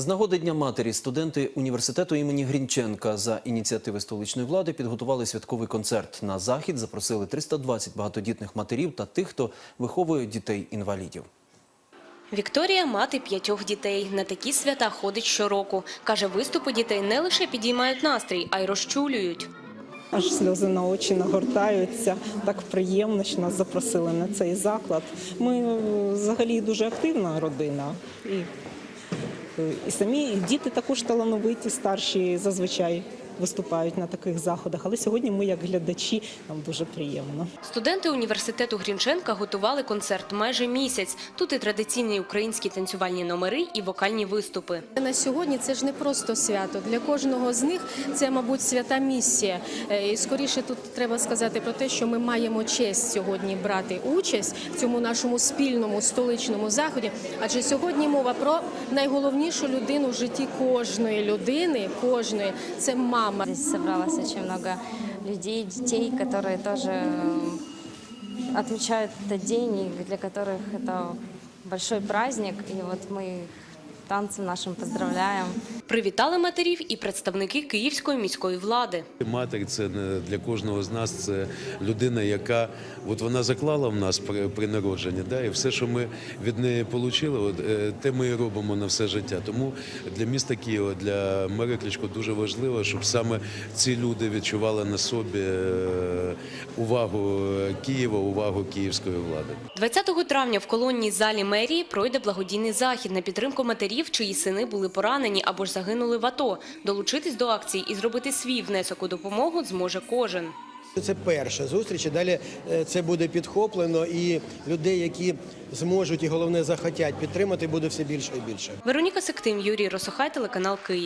З нагоди Дня матері студенти університету імені Грінченка за ініціативи столичної влади підготували святковий концерт. На захід запросили 320 багатодітних матерів та тих, хто виховує дітей-інвалідів. Вікторія – мати п'ятьох дітей. На такі свята ходить щороку. Каже, виступи дітей не лише підіймають настрій, а й розчулюють. Аж сльози на очі нагортаються. Так приємно, що нас запросили на цей заклад. Ми е, взагалі дуже активна родина. І, і самі і діти також талановиті, старші зазвичай виступають на таких заходах. Але сьогодні ми, як глядачі, нам дуже приємно. Студенти університету Грінченка готували концерт майже місяць. Тут і традиційні українські танцювальні номери, і вокальні виступи. На сьогодні це ж не просто свято. Для кожного з них це, мабуть, свята місія. Е, І скоріше тут треба сказати про те, що ми маємо честь сьогодні брати участь в цьому нашому спільному столичному заході. Адже сьогодні мова про найголовнішу людину в житті кожної людини, кожної це мама Здесь собралось очень много людей, детей, которые тоже э, отмечают этот день, и для которых это большой праздник. И вот мы их танцем нашим поздравляем. Привітали матерів і представники Київської міської влади. Матер це не для кожного з нас. Це людина, яка от вона заклала в нас при, при народженні, да, і все, що ми від неї отримали, от, е, те ми і робимо на все життя. Тому для міста Києва, для мера Кличко дуже важливо, щоб саме ці люди відчували на собі е, увагу Києва, увагу київської влади. 20 травня в колонній залі мерії пройде благодійний захід на підтримку матерів, чиї сини були поранені або ж загинули в АТО. Долучитись до акції і зробити свій внесок у допомогу зможе кожен. Це перша зустріч. і Далі е, це буде підхоплено, і людей, які зможуть і головне захотять підтримати, буде все більше і більше. Вероніка Сектим, Юрій Росохай, телеканал Київ.